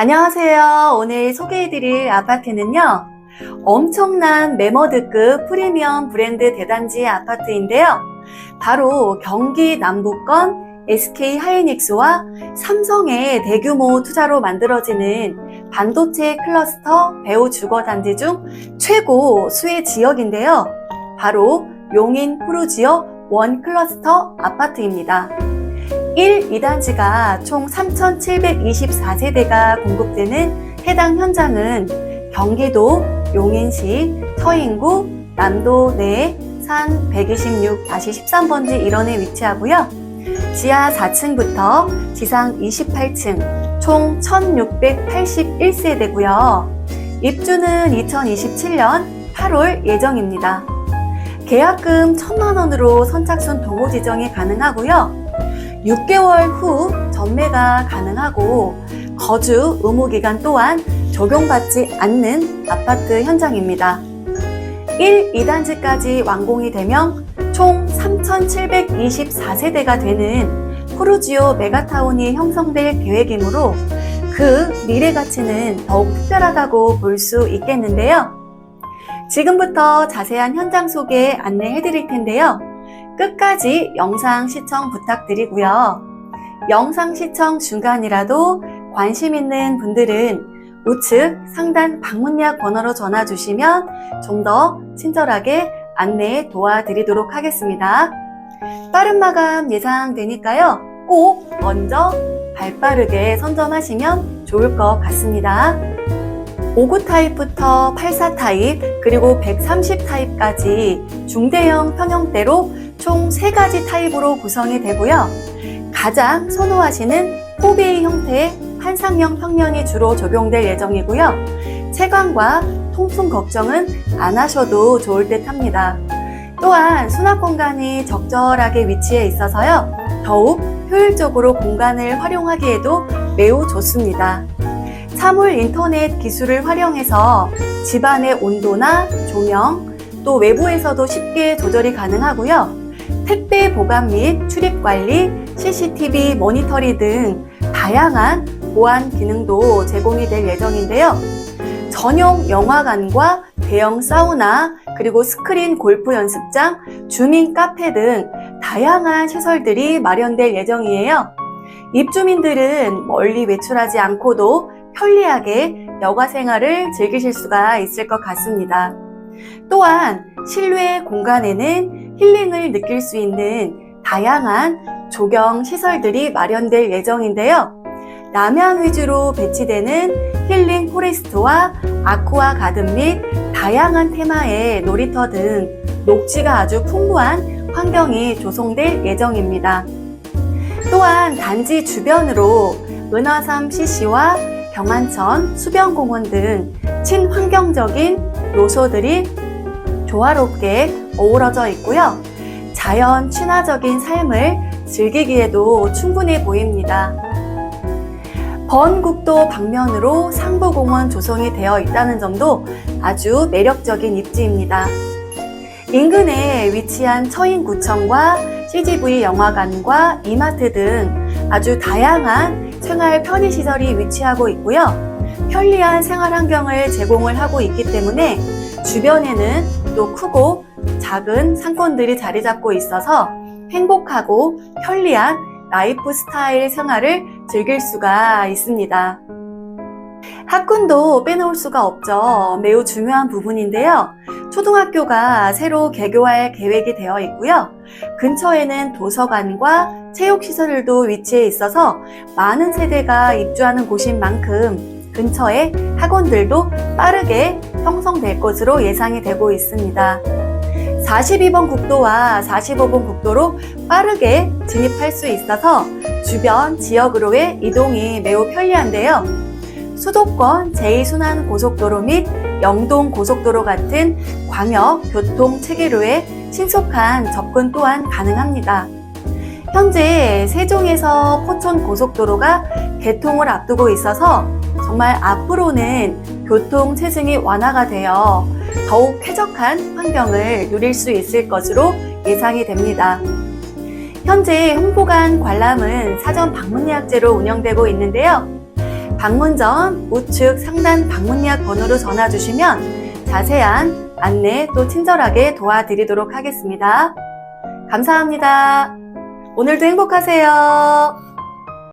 안녕하세요. 오늘 소개해드릴 아파트는요. 엄청난 메머드급 프리미엄 브랜드 대단지 아파트인데요. 바로 경기 남부권 SK 하이닉스와 삼성의 대규모 투자로 만들어지는 반도체 클러스터 배우 주거 단지 중 최고 수혜 지역인데요. 바로 용인 푸르지오 원 클러스터 아파트입니다. 1, 2단지가 총 3,724세대가 공급되는 해당 현장은 경기도 용인시 서인구 남도 내 산 126-13번지 일원에 위치하고요. 지하 4층부터 지상 28층 총 1,681세대고요. 입주는 2027년 8월 예정입니다. 계약금 1천만 원으로 선착순 동호 지정이 가능하고요. 6개월 후 전매가 가능하고 거주 의무 기간 또한 적용받지 않는 아파트 현장입니다. 1, 2단지까지 완공이 되면 총 3,724세대가 되는 푸르지오 메가타운이 형성될 계획이므로 그 미래 가치는 더욱 특별하다고 볼 수 있겠는데요. 지금부터 자세한 현장 소개 안내해 드릴 텐데요. 끝까지 영상 시청 부탁드리고요. 영상 시청 중간이라도 관심 있는 분들은 우측 상단 방문약 번호로 전화 주시면 좀 더 친절하게 안내 도와드리도록 하겠습니다. 빠른 마감 예상되니까요. 꼭 먼저 발 빠르게 선점하시면 좋을 것 같습니다. 59 타입부터 84 타입, 그리고 130 타입까지 중대형 평형대로 총 3가지 타입으로 구성이 되고요. 가장 선호하시는 포베이 형태의 환상형 평면이 주로 적용될 예정이고요. 채광과 통풍 걱정은 안 하셔도 좋을 듯 합니다. 또한 수납 공간이 적절하게 위치해 있어서요. 더욱 효율적으로 공간을 활용하기에도 매우 좋습니다. 사물 인터넷 기술을 활용해서 집안의 온도나 조명, 또 외부에서도 쉽게 조절이 가능하고요. 택배 보관 및 출입 관리, CCTV 모니터링 등 다양한 보안 기능도 제공이 될 예정인데요. 전용 영화관과 대형 사우나, 그리고 스크린 골프 연습장, 주민 카페 등 다양한 시설들이 마련될 예정이에요. 입주민들은 멀리 외출하지 않고도 편리하게 여가 생활을 즐기실 수가 있을 것 같습니다. 또한 실외 공간에는 힐링을 느낄 수 있는 다양한 조경 시설들이 마련될 예정인데요. 남양 위주로 배치되는 힐링 포레스트와 아쿠아 가든 및 다양한 테마의 놀이터 등 녹지가 아주 풍부한 환경이 조성될 예정입니다. 또한 단지 주변으로 은화삼 CC와 경안천, 수변공원 등 친환경적인 요소들이 조화롭게 어우러져 있고요. 자연 친화적인 삶을 즐기기에도 충분해 보입니다. 번국도 방면으로 상부공원 조성이 되어 있다는 점도 아주 매력적인 입지입니다. 인근에 위치한 처인구청과 CGV 영화관과 이마트 등 아주 다양한 생활 편의시설이 위치하고 있고요. 편리한 생활 환경을 제공을 하고 있기 때문에 주변에는 또 크고 작은 상권들이 자리 잡고 있어서 행복하고 편리한 라이프 스타일 생활을 즐길 수가 있습니다. 학군도 빼놓을 수가 없죠. 매우 중요한 부분인데요. 초등학교가 새로 개교할 계획이 되어 있고요. 근처에는 도서관과 체육시설도 위치해 있어서 많은 세대가 입주하는 곳인 만큼 근처에 학원들도 빠르게 형성될 것으로 예상이 되고 있습니다. 42번 국도와 45번 국도로 빠르게 진입할 수 있어서 주변 지역으로의 이동이 매우 편리한데요. 수도권 제2순환 고속도로 및 영동 고속도로 같은 광역 교통 체계로의 신속한 접근 또한 가능합니다. 현재 세종에서 포천 고속도로가 개통을 앞두고 있어서 정말 앞으로는 교통 체증이 완화가 되어 더욱 쾌적한 환경을 누릴 수 있을 것으로 예상이 됩니다. 현재 홍보관 관람은 사전 방문 예약제로 운영되고 있는데요. 방문 전 우측 상단 방문 예약 번호로 전화 주시면 자세한 안내 또 친절하게 도와드리도록 하겠습니다. 감사합니다. 오늘도 행복하세요.